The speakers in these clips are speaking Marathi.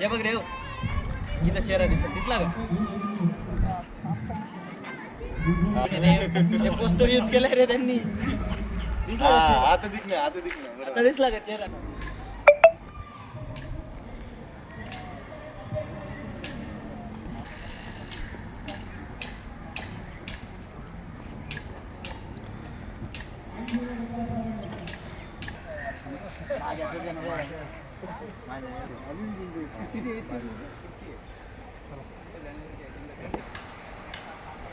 हे बघ रे हो. इथं चेहरा दिसत दिसला का पोस्टर यूज केलंय रे त्यांनी. आता दिसला का चेहरा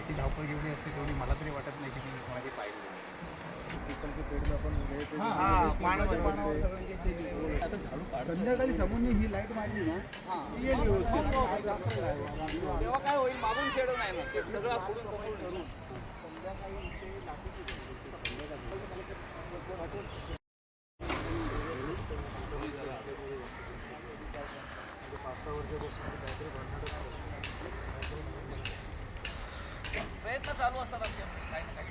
ती धावपळ जेवढी असते तेवढी मला तरी वाटत नाही की ती कोणाची पाहिजे संध्याकाळी समोरने ही लाइट मारली ना ती येईल व्यवस्थित तेव्हा काय होईल मागून शेड नाही ना सगळं पुढून समोर प्रयत्न चालू असतात आमचे. काही ना काही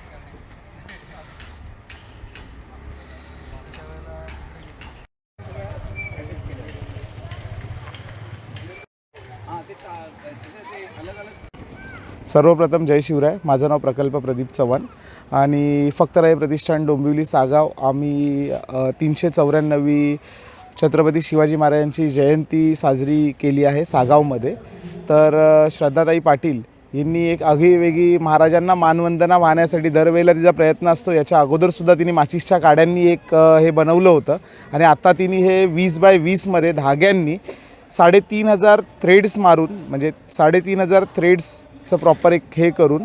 सर्वप्रथम जय शिवराय. माझं नाव प्रकल्प प्रदीप चव्हाण. आणि फक्त राय प्रतिष्ठान डोंबिवली सागाव. आम्ही तीनशे चौऱ्याण्णवी छत्रपती शिवाजी महाराजांची जयंती साजरी केली आहे सागावमध्ये. तर श्रद्धाताई पाटील यांनी एक आगळीवेगळी महाराजांना मानवंदना वाहण्यासाठी दरवेळेला तिचा प्रयत्न असतो याच्या अगोदरसुद्धा तिने माचीसच्या काड्यांनी एक हे बनवलं होतं. आणि आत्ता तिने हे वीस बाय वीसमध्ये धाग्यांनी साडेतीन हजार थ्रेड्स मारून म्हणजे साडेतीन हजार थ्रेड्सचं प्रॉपर एक हे करून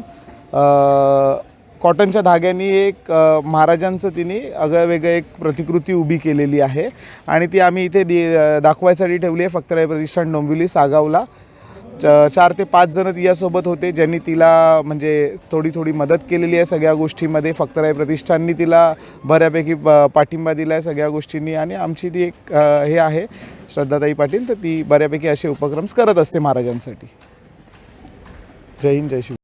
कॉटनच्या धाग्यांनी एक महाराजांचं तिने आगळं वेगळं एक प्रतिकृती उभी केलेली आहे. आणि ती आम्ही इथे दि दाखवायसाठी ठेवली आहे. फक्तराय प्रतिष्ठान डोंबिवली सागावला. च- चार ते पाच जण तिच्यासोबत होते ज्यांनी तिला म्हणजे थोडी थोडी मदत केलेली आहे सगळ्या गोष्टीमध्ये. फक्त राय प्रतिष्ठाननी तिला बऱ्यापैकी पाठिंबा दिला आहे सगळ्या गोष्टींनी. आणि आमची ती एक हे आहे श्रद्धाताई पाटील तर ती बऱ्यापैकी असे उपक्रम करत असते महाराजांसाठी. जय हिंद जय शिव.